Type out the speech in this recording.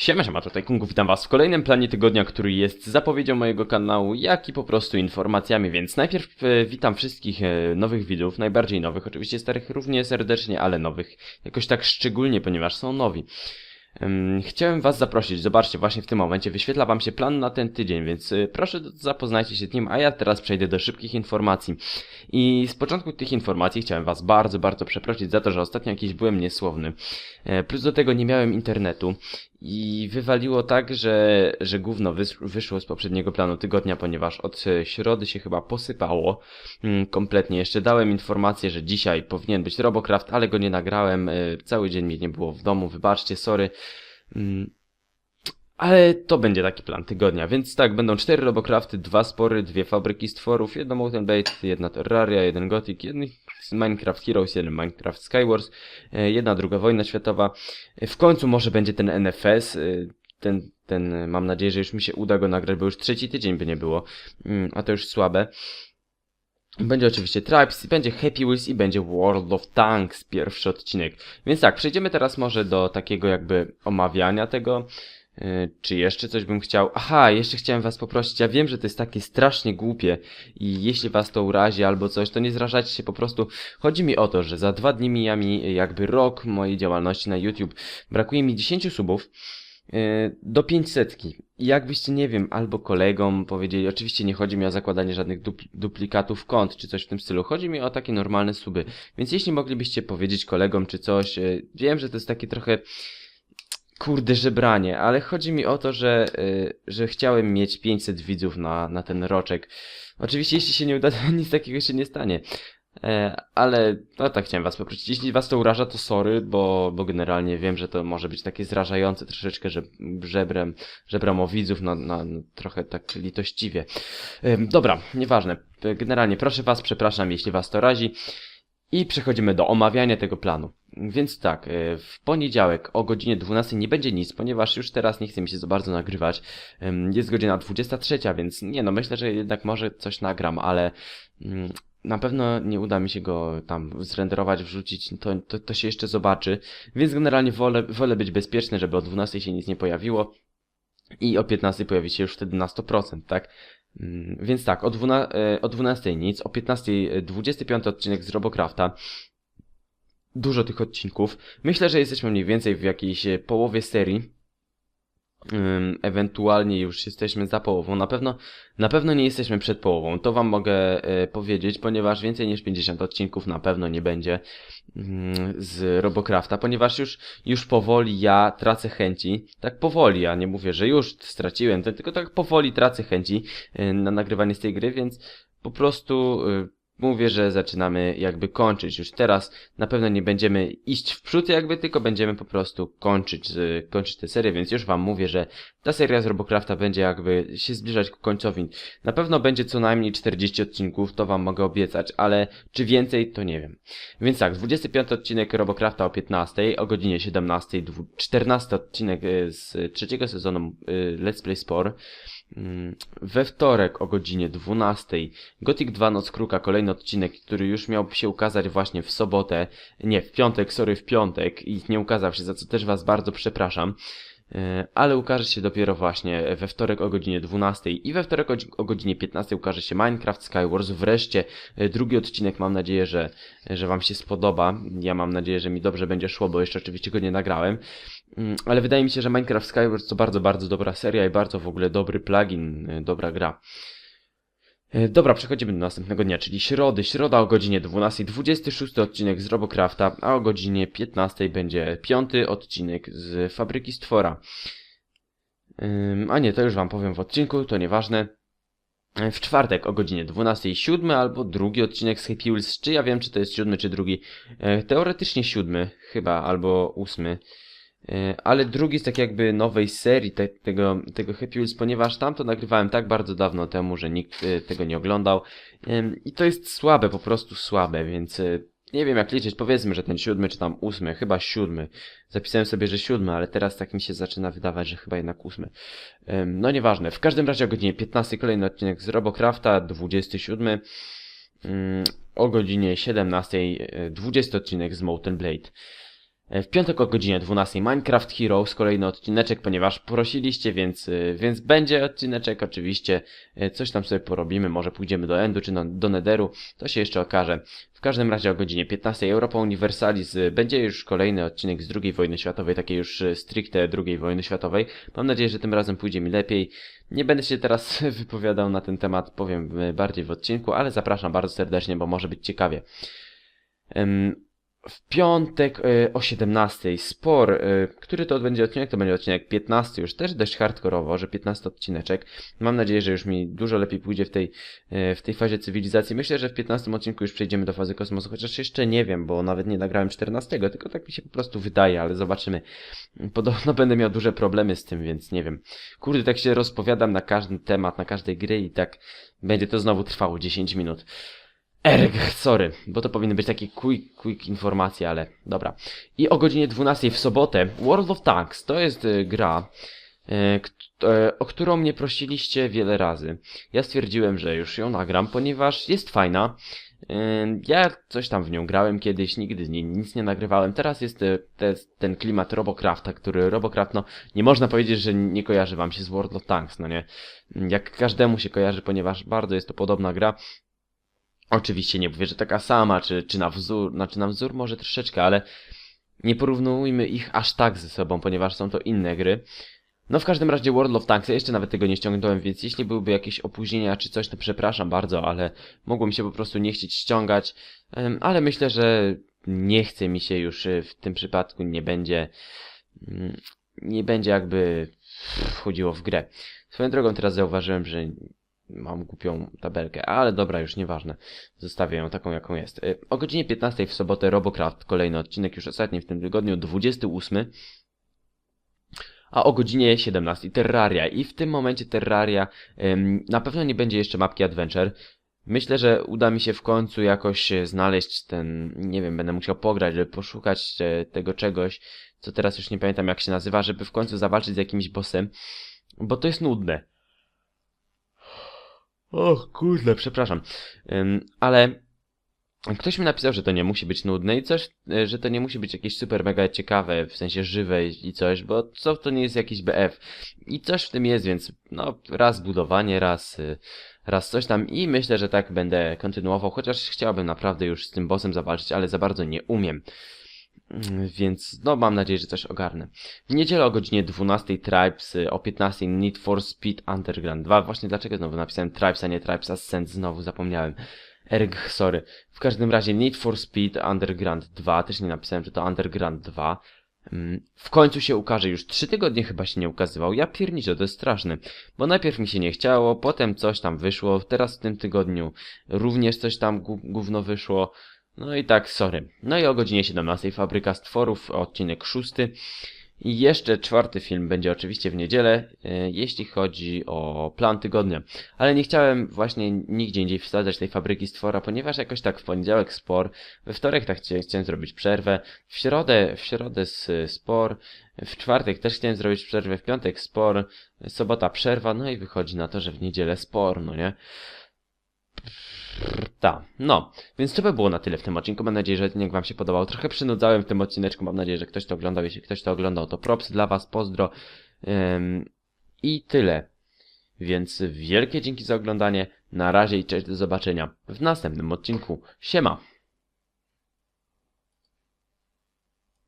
Siema, siema, tutaj Kungu, witam was w kolejnym planie tygodnia, który jest zapowiedzią mojego kanału, jak i po prostu informacjami, więc najpierw e, witam wszystkich e, nowych widzów, najbardziej nowych, oczywiście starych równie serdecznie, ale nowych jakoś tak szczególnie, ponieważ są nowi. Chciałem Was zaprosić, zobaczcie, właśnie w tym momencie wyświetla Wam się plan na ten tydzień, więc y, proszę zapoznajcie się z nim, a ja teraz przejdę do szybkich informacji. I z początku tych informacji chciałem Was bardzo, bardzo przeprosić za to, że ostatnio jakiś byłem niesłowny. E, Plus do tego nie miałem internetu i wywaliło tak, że, że gówno wys- wyszło z poprzedniego planu tygodnia, ponieważ od środy się chyba posypało mm, kompletnie. Jeszcze dałem informację, że dzisiaj powinien być Robocraft, ale go nie nagrałem. e, Cały dzień mnie nie było w domu, wybaczcie, sorry. Mm, Ale to będzie taki plan tygodnia, więc tak, będą cztery Robocrafty, dwa spory, dwie fabryki stworów, jedno Mountain Blade, jedna Terraria, jeden Gothic, jeden Minecraft Heroes, jeden Minecraft Skywars, e, jedna druga wojna światowa. E, W końcu może będzie ten NFS, e, ten, ten, mam nadzieję, że już mi się uda go nagrać, bo już trzeci tydzień by nie było, Mm, a to już słabe. Będzie oczywiście Tribes, będzie Happy Wheels i będzie World of Tanks, pierwszy odcinek. Więc tak, przejdziemy teraz może do takiego jakby omawiania tego. Yy, Czy jeszcze coś bym chciał? Aha, jeszcze chciałem was poprosić. Ja wiem, że to jest takie strasznie głupie i jeśli was to urazi albo coś, to nie zrażajcie się po prostu. Chodzi mi o to, że za dwa dni mija mi jakby rok mojej działalności na YouTube. Brakuje mi 10 subów yy, do 500. I jakbyście, nie wiem, albo kolegom powiedzieli, oczywiście nie chodzi mi o zakładanie żadnych dupl- duplikatów kont czy coś w tym stylu, chodzi mi o takie normalne suby. Więc jeśli moglibyście powiedzieć kolegom czy coś, yy, wiem, że to jest takie trochę kurde żebranie, ale chodzi mi o to, że, yy, że chciałem mieć 500 widzów na, na ten roczek. Oczywiście jeśli się nie uda, to nic takiego się nie stanie. E, ale no tak chciałem was poprosić. Jeśli was to uraża, to sorry, bo, bo generalnie wiem, że to może być takie zrażające troszeczkę, że żebrem, żebram o widzów na, na, na trochę tak litościwie. Em, dobra, nieważne. E, Generalnie proszę was, przepraszam, jeśli was to razi. I przechodzimy do omawiania tego planu. Więc tak, e, w poniedziałek o godzinie 12 nie będzie nic, ponieważ już teraz nie chce mi się za bardzo nagrywać. Jest godzina 23, więc nie no, myślę, że jednak może coś nagram, ale mm, na pewno nie uda mi się go tam zrenderować, wrzucić, to, to, to się jeszcze zobaczy. Więc generalnie wolę, wolę być bezpieczny, żeby o 12 się nic nie pojawiło i o 15 pojawi się już wtedy na 100%, tak? Mm, Więc tak, o, 12, e, o 12 nic, o 15 e, 25 odcinek z Robocrafta. Dużo tych odcinków. Myślę, że jesteśmy mniej więcej w jakiejś e, połowie serii. Ewentualnie już jesteśmy za połową. Na pewno, na pewno nie jesteśmy przed połową. To wam mogę e, powiedzieć, ponieważ więcej niż 50 odcinków na pewno nie będzie mm, z Robocrafta, ponieważ już, już powoli ja tracę chęci. Tak powoli, ja nie mówię, że już straciłem, tylko tak powoli tracę chęci e, na nagrywanie z tej gry, więc po prostu mówię, że zaczynamy jakby kończyć. Już teraz na pewno nie będziemy iść w przód jakby, tylko będziemy po prostu kończyć, kończyć tę serię, więc już wam mówię, że ta seria z Robocrafta będzie jakby się zbliżać ku końcowi. Na pewno będzie co najmniej 40 odcinków, to wam mogę obiecać, ale czy więcej, to nie wiem. Więc tak, 25 odcinek Robocrafta o 15, o godzinie 17, dwu- 14 odcinek y, z trzeciego sezonu y, Let's Play Spore. Mm, We wtorek o godzinie 12 Gothic 2 Noc Kruka, kolejny odcinek, który już miał się ukazać właśnie w sobotę, nie, w piątek, sorry, w piątek i nie ukazał się, za co też was bardzo przepraszam. E, Ale ukaże się dopiero właśnie we wtorek o godzinie 12 i we wtorek o, dzi- o godzinie 15 ukaże się Minecraft Skywars. Wreszcie e, drugi odcinek, mam nadzieję, że, że Wam się spodoba. Ja mam nadzieję, że mi dobrze będzie szło, bo jeszcze oczywiście go nie nagrałem. Mm, Ale wydaje mi się, że Minecraft Skywars to bardzo, bardzo dobra seria i bardzo w ogóle dobry plugin, e, dobra gra. E, Dobra, przechodzimy do następnego dnia, czyli środy. Środa o godzinie 12, 26 odcinek z Robocrafta, a o godzinie 15 będzie piąty odcinek z Fabryki Stwora. A nie, to już wam powiem w odcinku, to nieważne. E, W czwartek o godzinie 12 siódmy albo drugi odcinek z Happy Wheels. Czy ja wiem, czy to jest siódmy, czy drugi? Teoretycznie siódmy, chyba, albo ósmy. E, Ale drugi z tak jakby nowej serii te, tego, tego Happy Wheels, ponieważ tamto nagrywałem tak bardzo dawno temu, że nikt e, tego nie oglądał. I to jest słabe, po prostu słabe, więc e, nie wiem jak liczyć. Powiedzmy, że ten siódmy czy tam ósmy, chyba siódmy. Zapisałem sobie, że siódmy, ale teraz tak mi się zaczyna wydawać, że chyba jednak ósmy. No nieważne. W każdym razie o godzinie 15 kolejny odcinek z Robocrafta, 27. Mm, O godzinie 17 e, 20 odcinek z Mountain Blade. E, W piątek o godzinie 12 Minecraft Heroes, kolejny odcineczek, ponieważ prosiliście, więc, y, więc będzie odcineczek oczywiście. E, Coś tam sobie porobimy, może pójdziemy do Endu czy do Netheru, to się jeszcze okaże. W każdym razie o godzinie 15 Europa Universalis będzie już kolejny odcinek z II wojny światowej, takiej już stricte II wojny światowej. Mam nadzieję, że tym razem pójdzie mi lepiej. Nie będę się teraz wypowiadał na ten temat, powiem bardziej w odcinku, ale zapraszam bardzo serdecznie, bo może być ciekawie. W piątek y, o 17 spor, y, który to będzie odcinek, to będzie odcinek 15, już też dość hardkorowo, że 15 odcineczek. Mam nadzieję, że już mi dużo lepiej pójdzie w tej, y, w tej fazie cywilizacji. Myślę, że w 15 odcinku już przejdziemy do fazy kosmosu, chociaż jeszcze nie wiem, bo nawet nie nagrałem 14, tylko tak mi się po prostu wydaje, ale zobaczymy. Podobno będę miał duże problemy z tym, więc nie wiem. Kurde, tak się rozpowiadam na każdy temat, na każdej gry i tak będzie to znowu trwało 10 minut. Erg, sorry, bo to powinny być takie quick, quick informacje, ale dobra. I o godzinie 12 w sobotę World of Tanks to jest y, gra, y, e, o którą mnie prosiliście wiele razy. Ja stwierdziłem, że już ją nagram, ponieważ jest fajna. Y, Ja coś tam w nią grałem kiedyś, nigdy z niej nic nie nagrywałem. Teraz jest y, te, ten klimat Robocrafta, który Robocraft, no nie można powiedzieć, że nie kojarzy wam się z World of Tanks, no nie? Jak każdemu się kojarzy, ponieważ bardzo jest to podobna gra. Oczywiście nie mówię, że taka sama, czy, czy na wzór, znaczy na wzór może troszeczkę, ale nie porównujmy ich aż tak ze sobą, ponieważ są to inne gry. No w każdym razie World of Tanks, ja jeszcze nawet tego nie ściągnąłem, więc jeśli byłyby jakieś opóźnienia czy coś, to przepraszam bardzo, ale mogło mi się po prostu nie chcieć ściągać, ale myślę, że nie chce mi się już y, w tym przypadku, nie będzie, mm, nie będzie jakby wchodziło w grę. Swoją drogą teraz zauważyłem, że mam głupią tabelkę, ale dobra, już nieważne. Zostawię ją taką, jaką jest. Y, O godzinie 15 w sobotę Robocraft, kolejny odcinek, już ostatni w tym tygodniu, 28. A o godzinie 17 Terraria. I w tym momencie Terraria na pewno nie będzie jeszcze mapki Adventure. Myślę, że uda mi się w końcu jakoś e, znaleźć ten, nie wiem, będę musiał pograć, żeby poszukać e, tego czegoś, co teraz już nie pamiętam jak się nazywa, żeby w końcu zawalczyć z jakimś bossem, bo to jest nudne. Och, kurde, przepraszam. Ym, ale ktoś mi napisał, że to nie musi być nudne i coś, e, że to nie musi być jakieś super mega ciekawe, w sensie żywe i coś, bo co to nie jest jakiś BF. I coś w tym jest, więc no, raz budowanie, raz, y, raz coś tam i myślę, że tak będę kontynuował, chociaż chciałbym naprawdę już z tym bossem zawalczyć, ale za bardzo nie umiem. Mm, Więc no mam nadzieję, że coś ogarnę. W niedzielę o godzinie 12 Tribes, y, o 15 Need for Speed Underground 2. Właśnie dlaczego znowu napisałem Tribes, a nie Tribes Ascent, znowu zapomniałem. Erg, sorry. W każdym razie Need for Speed Underground 2, też nie napisałem, że to Underground 2. Mm, W końcu się ukaże, już trzy tygodnie chyba się nie ukazywał. Ja pierniczę, to jest straszne. Bo najpierw mi się nie chciało, potem coś tam wyszło, teraz w tym tygodniu również coś tam gó- gówno wyszło. No i tak, sorry. No i o godzinie 17 Fabryka Stworów, odcinek szósty. I jeszcze czwarty film będzie oczywiście w niedzielę, e, jeśli chodzi o plan tygodnia. Ale nie chciałem właśnie nigdzie indziej wsadzać tej fabryki stwora, ponieważ jakoś tak w poniedziałek spor, we wtorek tak chcia- chciałem zrobić przerwę, w środę, w środę spor, w czwartek też chciałem zrobić przerwę, w piątek spor, sobota przerwa, no i wychodzi na to, że w niedzielę spor, no nie? Ta, no, więc to by było na tyle w tym odcinku. Mam nadzieję, że odcinek Wam się podobał. Trochę przynudzałem w tym odcineczku. Mam nadzieję, że ktoś to oglądał. Jeśli ktoś to oglądał, to props dla Was, pozdro. Ym, I tyle. Więc wielkie dzięki za oglądanie. Na razie i cześć, do zobaczenia w następnym odcinku. Siema!